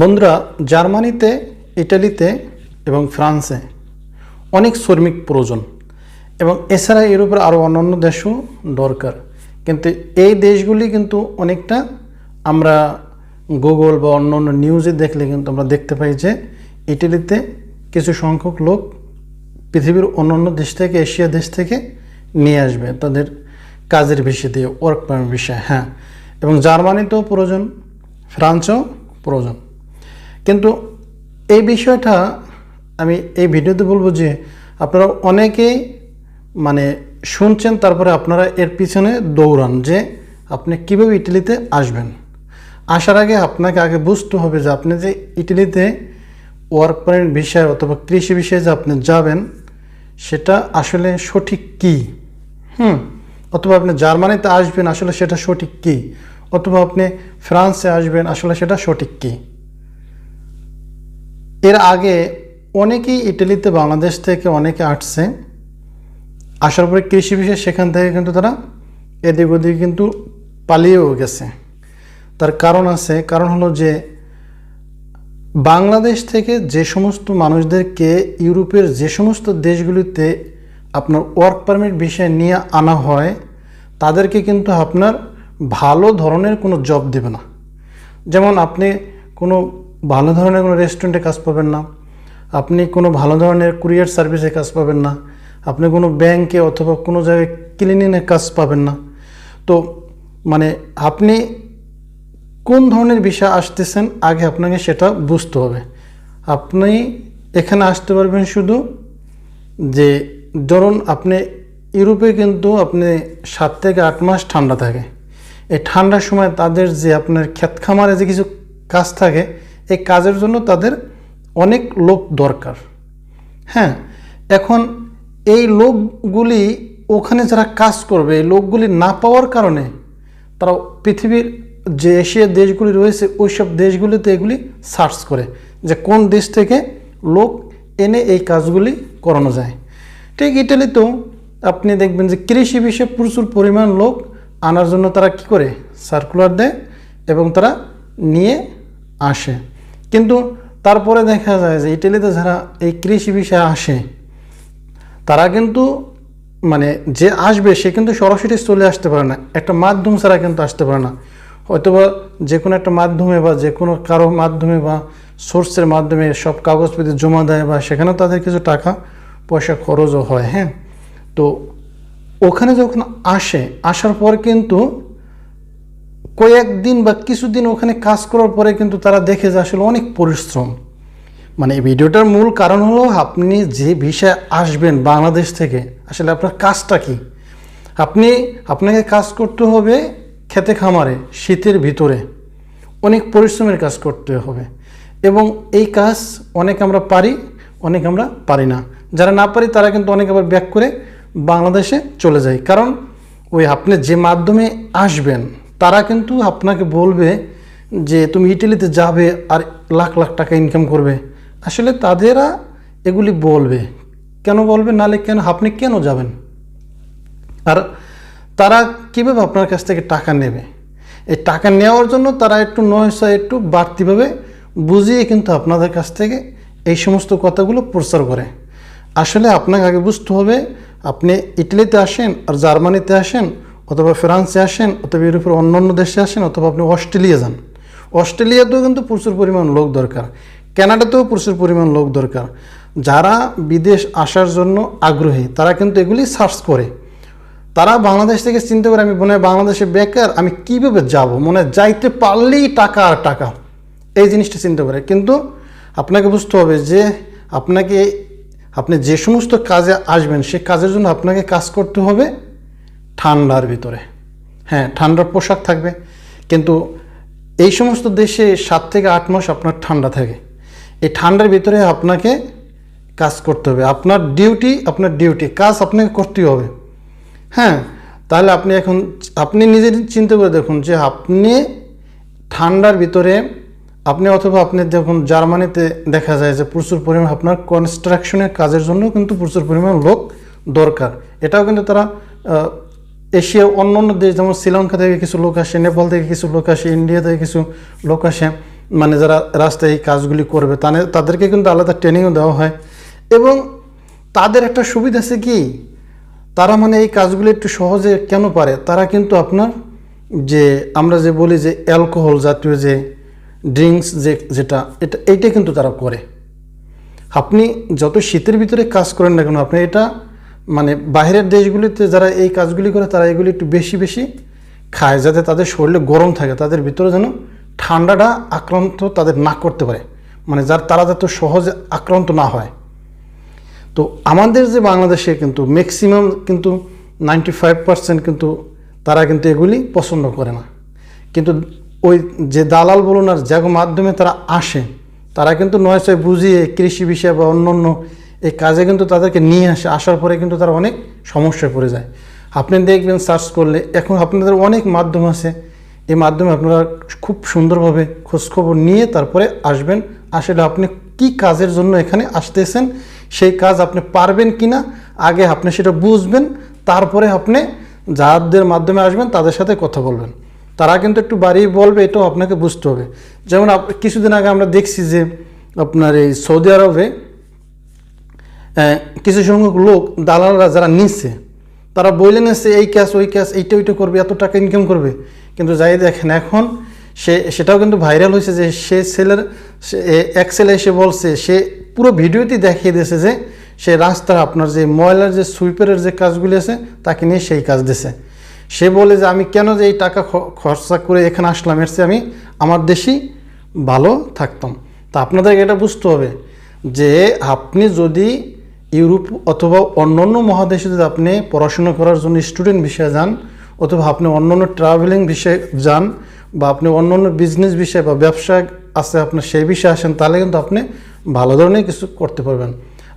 বন্ধুরা, জার্মানিতে, ইটালিতে এবং ফ্রান্সে অনেক শ্রমিক প্রয়োজন এবং এছাড়া ইউরোপের আরও অন্যান্য দেশও দরকার। কিন্তু এই দেশগুলি কিন্তু অনেকটা আমরা গুগল বা অন্য অন্য নিউজে দেখলে কিন্তু আমরা দেখতে পাই যে ইটালিতে কিছু সংখ্যক লোক পৃথিবীর অন্যান্য দেশ থেকে, এশিয়া দেশ থেকে নিয়ে আসবে তাদের কাজের বিষয় দিয়ে ওয়ার্ক পারমিট বিষয় হ্যাঁ। এবং জার্মানিতেও প্রয়োজন, ফ্রান্সেও প্রয়োজন। কিন্তু এই বিষয়টা আমি এই ভিডিওতে বলব যে আপনারা অনেকেই মানে শুনছেন, তারপরে আপনারা এর পিছনে দৌড়ান যে আপনি কীভাবে ইটালিতে আসবেন। আসার আগে আপনাকে আগে বুঝতে হবে যে আপনি যে ইটালিতে ওয়ার্ক পারমিট বিষয় অথবা কৃষি বিষয়ে যে আপনি যাবেন, সেটা আসলে সঠিক কী? হুম, অথবা আপনি জার্মানিতে আসবেন, আসলে সেটা সঠিক কী? অথবা আপনি ফ্রান্সে আসবেন, আসলে সেটা সঠিক কী? এর আগে অনেকেই ইটালিতে বাংলাদেশ থেকে অনেকে আসছে। আসার পরে কৃষি বিষয় সেখান থেকে কিন্তু তারা এদিক ওদিক কিন্তু পালিয়েও গেছে। তার কারণ আছে, কারণ হলো যে বাংলাদেশ থেকে যে সমস্ত মানুষদেরকে ইউরোপের যে সমস্ত দেশগুলিতে আপনার ওয়ার্ক পারমিট বিষয় নিয়ে আনা হয়, তাদেরকে কিন্তু আপনার ভালো ধরনের কোনো জব দেবে না। যেমন আপনি কোনো ভালো ধরনের কোনো রেস্টুরেন্টে কাজ পাবেন না। আপনি কোনো ভালো ধরনের কুরিয়ার সার্ভিসে কাজ পাবেন না। আপনি কোনো ব্যাংকে অথবা কোনো জায়গায় ক্লিনিংয়ে কাজ পাবেন না। তো মানে আপনি কোন ধরনের বিষয় আসতেছেন আগে আপনাকে সেটা বুঝতে হবে। আপনি এখানে আসতে পারবেন শুধু যে ধরুন আপনি ইউরোপে কিন্তু আপনি সাত থেকে আট মাস ঠান্ডা থাকে। এই ঠান্ডার সময় তাদের যে আপনার ক্ষেত খামারে যে কিছু কাজ থাকে এই কাজের জন্য তাদের অনেক লোক দরকার। হ্যাঁ এখন এই লোকগুলি ওখানে যারা কাজ করবে, এই লোকগুলি না পাওয়ার কারণে তারা পৃথিবীর যে এশিয়ার দেশগুলি রয়েছে ওই সব দেশগুলিতে এগুলি সার্চ করে যে কোন দেশ থেকে লোক এনে এই কাজগুলি করানো যায়। ঠিক ইটালিতেও আপনি দেখবেন যে কৃষি বিষয়ে প্রচুর পরিমাণ লোক আনার জন্য তারা কি করে? সার্কুলার দেয় এবং তারা নিয়ে আসে। কিন্তু তারপরে দেখা যায় যে ইটালিতে যারা এই কৃষি বিষয়ে আসে, তারা কিন্তু মানে যে আসবে সে কিন্তু সরাসরি চলে আসতে পারে না। একটা মাধ্যম ছাড়া কিন্তু আসতে পারে না। হয়তোবা যে কোনো একটা মাধ্যমে বা যে কোনো কারও মাধ্যমে বা সোর্সের মাধ্যমে সব কাগজপত্র জমা দেয় বা সেখানেও তাদের কিছু টাকা পয়সা খরচও হয় হ্যাঁ? তো ওখানে যখন আসে, আসার পর কিন্তু কয়েকদিন বা কিছুদিন ওখানে কাজ করার পরে কিন্তু তারা দেখে যে আসলে অনেক পরিশ্রম। মানে এই ভিডিওটার মূল কারণ হলো আপনি যে বিষয়ে আসবেন বাংলাদেশ থেকে, আসলে আপনার কাজটা কি? আপনি, আপনাকে কাজ করতে হবে খেতে খামারে, শীতের ভিতরে। অনেক পরিশ্রমের কাজ করতে হবে। এবং এই কাজ অনেক আমরা পারি, অনেক আমরা পারি না। যারা না পারি তারা কিন্তু অনেক আবার ব্যাক করে বাংলাদেশে চলে যায়। কারণ ওই আপনি যে মাধ্যমে আসবেন তারা কিন্তু আপনাকে বলবে যে তুমি ইটালিতে যাবে আর লাখ লাখ টাকা ইনকাম করবে। আসলে তাদেরা এগুলি বলবে। কেন বলবে? নালে কেন? আপনি কেন যাবেন? আর তারা কীভাবে আপনার কাছ থেকে টাকা নেবে? এই টাকা নেওয়ার জন্য তারা একটু নয়সা একটু বাড়তিভাবে বুঝিয়ে কিন্তু আপনাদের কাছ থেকে এই সমস্ত কথাগুলো প্রচার করে। আসলে আপনাকে আগে বুঝতে হবে, আপনি ইটালিতে আসেন আর জার্মানিতে আসেন অথবা ফ্রান্সে আসেন, অথবা ইউরোপের অন্য অন্য দেশে আসেন, অথবা আপনি অস্ট্রেলিয়া যান। অস্ট্রেলিয়াতেও কিন্তু প্রচুর পরিমাণ লোক দরকার। ক্যানাডাতেও প্রচুর পরিমাণ লোক দরকার। যারা বিদেশ আসার জন্য আগ্রহী, তারা কিন্তু এগুলি সার্চ করে। তারা বাংলাদেশ থেকে চিন্তা করে, আমি মনে হয় বাংলাদেশে বেকার, আমি কীভাবে যাব? মনে হয় যাইতে পারলেই টাকা আর টাকা। এই জিনিসটা চিন্তা করে। কিন্তু আপনাকে বুঝতে হবে যে আপনাকে, আপনি যে সমস্ত কাজে আসবেন, সে কাজের জন্য আপনাকে কাজ করতে হবে। ঠান্ডার ভিতরে। হ্যাঁ ঠান্ডার পোশাক থাকবে, কিন্তু এই সমস্ত দেশে সাত থেকে আট মাস আপনার ঠান্ডা থাকে। এই ঠান্ডার ভিতরে আপনাকে কাজ করতে হবে। আপনার ডিউটি আপনার ডিউটি, কাজ আপনাকে করতেই হবে। হ্যাঁ তাহলে আপনি এখন, আপনি নিজে চিন্তা করে দেখুন যে আপনি ঠান্ডার ভিতরে, আপনি অথবা আপনি দেখুন জার্মানিতে দেখা যায় যে প্রচুর পরিমাণ আপনার কনস্ট্রাকশনের কাজের জন্য কিন্তু প্রচুর পরিমাণ লোক দরকার। এটাও কিন্তু তারা এশিয়া অন্য অন্য দেশ, যেমন শ্রীলঙ্কা থেকে কিছু লোক আসে, নেপাল থেকে কিছু লোক আসে, ইন্ডিয়া থেকে কিছু লোক আসে মানে যারা রাস্তায় এই কাজগুলি করবে তাদেরকে কিন্তু আলাদা ট্রেনিংও দেওয়া হয়। এবং তাদের একটা সুবিধা আছে কি? তারা মানে এই কাজগুলি একটু সহজে কেন পারে? তারা কিন্তু আপনার যে, আমরা যে বলি যে অ্যালকোহল জাতীয় যে ড্রিঙ্কস যে, যেটা, এটা, এইটা কিন্তু তারা করে। আপনি যত শীতের ভিতরে কাজ করেন না কেন, আপনি এটা মানে বাইরের দেশগুলিতে যারা এই কাজগুলি করে, তারা এগুলি একটু বেশি বেশি খায় যাতে তাদের শরীরে গরম থাকে, তাদের ভিতরে যেন ঠান্ডাটা আক্রান্ত তাদের না করতে পারে। মানে যার তারা যাতে সহজে আক্রান্ত না হয়। তো আমাদের যে বাংলাদেশে কিন্তু ম্যাক্সিমাম কিন্তু নাইনটি ফাইভ পার্সেন্ট কিন্তু তারা কিন্তু এগুলি পছন্দ করে না। কিন্তু ওই যে দালাল বলুন আর যার মাধ্যমে তারা আসে, তারা কিন্তু নয় ছয় বুঝিয়ে কৃষি বিষয় বা অন্য অন্য এই কাজে কিন্তু তাদেরকে নিয়ে আসে, আসার পরে কিন্তু তারা অনেক সমস্যায় পড়ে যায়। আপনি দেখবেন সার্চ করলে এখন আপনাদের অনেক মাধ্যম আছে। এই মাধ্যমে আপনারা খুব সুন্দরভাবে খোঁজখবর নিয়ে তারপরে আসবেন। আসলে আপনি কি কাজের জন্য এখানে আসতেছেন? সেই কাজ আপনি পারবেন কি না আগে আপনি সেটা বুঝবেন, তারপরে আপনি যাদের মাধ্যমে আসবেন তাদের সাথে কথা বলবেন। তারা কিন্তু একটু বাড়িয়ে বলবে, এটাও আপনাকে বুঝতে হবে। যেমন কিছুদিন আগে আমরা দেখছি যে আপনার এই সৌদি আরবে কিছু সংখ্যক লোক দালালরা যারা নিচ্ছে তারা বইলে নিচ্ছে এই ক্যাশ, ওই ক্যাশ, এইটা, ওইটা করবে, এত টাকা ইনকাম করবে। কিন্তু যাই দেখেন এখন, সে, সেটাও কিন্তু ভাইরাল হয়েছে যে সে ছেলের এক ছেলে এসে বলছে, সে পুরো ভিডিওটি দেখিয়ে দিয়েছে যে সে রাস্তার আপনার যে ময়লার যে সুইপারের যে কাজগুলি আছে, তাকে নিয়ে সেই কাজ দিছে। সে বলে যে, আমি কেন যে এই টাকা খরচা করে এখানে আসলাম? এর আমি আমার দেশেই ভালো থাকতাম। তা আপনাদেরকে এটা বুঝতে হবে যে আপনি যদি ইউরোপ অথবা অন্য অন্য মহাদেশে যদি আপনি পড়াশোনা করার জন্য স্টুডেন্ট বিষয়ে যান, অথবা আপনি অন্য অন্য ট্রাভেলিং বিষয়ে যান, বা আপনি অন্য অন্য বিজনেস বিষয়ে বা ব্যবসা আছে, আপনার সেই বিষয়ে আসেন, তাহলে কিন্তু আপনি ভালো ধরনের কিছু করতে পারবেন।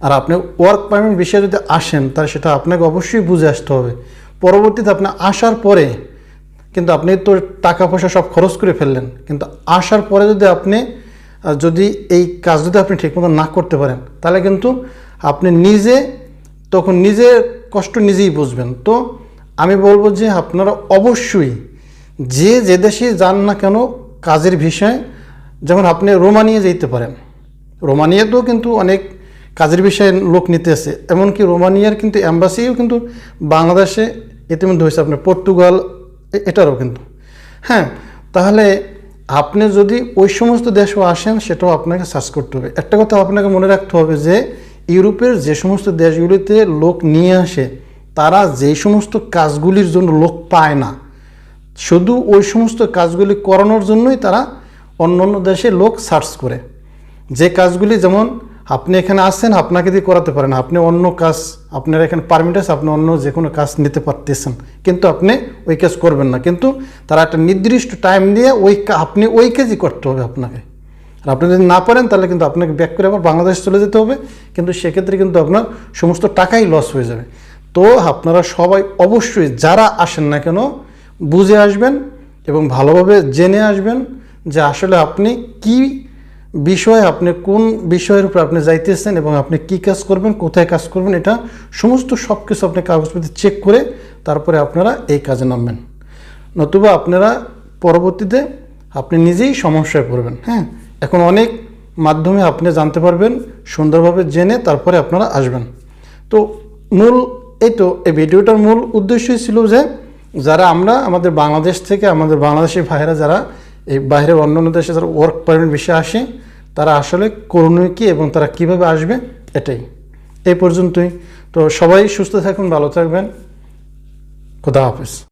আর আপনি ওয়ার্ক পারমিট বিষয়ে যদি আসেন, তাহলে সেটা আপনাকে অবশ্যই বুঝে আসতে হবে। পরবর্তীতে আপনি আসার পরে কিন্তু আপনি তো টাকা পয়সা সব খরচ করে ফেললেন, কিন্তু আসার পরে যদি আপনি যদি এই কাজ যদি আপনি ঠিকমতো না করতে পারেন, তাহলে কিন্তু আপনি নিজে, তখন নিজে কষ্ট নিজেই বুঝবেন। তো আমি বলব যে আপনারা অবশ্যই যে যে দেশে যান না কেন কাজের বিষয়ে, যেমন আপনি রোমানিয়া যেতে পারেন। রোমানিয়াতেও কিন্তু অনেক কাজের বিষয়ে লোক নিতে আসে। এমনকি রোমানিয়ার কিন্তু অ্যাম্বাসিও কিন্তু বাংলাদেশে ইতিমধ্যে হয়েছে। আপনার পর্তুগাল এটারও কিন্তু। হ্যাঁ তাহলে আপনি যদি ওই সমস্ত দেশও আসেন, সেটাও আপনাকে সার্চ করতে হবে। একটা কথা আপনাকে মনে রাখতে হবে যে ইউরোপের যে সমস্ত দেশগুলিতে লোক নিয়ে আসে, তারা যেই সমস্ত কাজগুলির জন্য লোক পায় না, শুধু ওই সমস্ত কাজগুলি করানোর জন্যই তারা অন্য অন্য দেশে লোক সার্চ করে। যে কাজগুলি যেমন আপনি এখানে আসছেন, আপনাকে দিয়ে করাতে পারেন আপনি অন্য কাজ, আপনার এখানে পারমিট আছে, আপনি অন্য যে কোনো কাজ নিতে পারতেছেন। কিন্তু আপনি ওই কাজ করবেন না। কিন্তু তারা একটা নির্দিষ্ট টাইম দিয়ে ওই আপনি ওই কাজই করতে হবে আপনাকে। আর আপনি যদি না পারেন, তাহলে কিন্তু আপনাকে ব্যাক করে আবার বাংলাদেশ চলে যেতে হবে। কিন্তু সেক্ষেত্রে কিন্তু আপনার সমস্ত টাকাই লস হয়ে যাবে। তো আপনারা সবাই অবশ্যই যারা আসেন না কেন, বুঝে আসবেন এবং ভালোভাবে জেনে আসবেন যে আসলে আপনি কি বিষয়ে, আপনি কোন বিষয়ের উপর আপনি যাইতেছেন এবং আপনি কি কাজ করবেন, কোথায় কাজ করবেন, এটা সমস্ত সব কিছু আপনি কাগজপত্র চেক করে তারপরে আপনারা এই কাজে নামবেন। নতুবা আপনারা পরবর্তীতে আপনি নিজেই সমস্যায় পড়বেন হ্যাঁ? এখন অনেক মাধ্যমে আপনি জানতে পারবেন, সুন্দরভাবে জেনে তারপরে আপনারা আসবেন। তো মূল, এই তো, এই ভিডিওটার মূল উদ্দেশ্যই ছিল যে, যারা আমরা আমাদের বাংলাদেশ থেকে, আমাদের বাংলাদেশি ভাইয়েরা যারা এই বাইরের অন্য অন্য দেশে যারা ওয়ার্ক পারমিট বিষয়ে আসে, তারা আসলে করণীয় কী এবং তারা কীভাবে আসবে, এটাই। এই পর্যন্তই। তো সবাই সুস্থ থাকুন, ভালো থাকবেন। খুদা হাফিজ।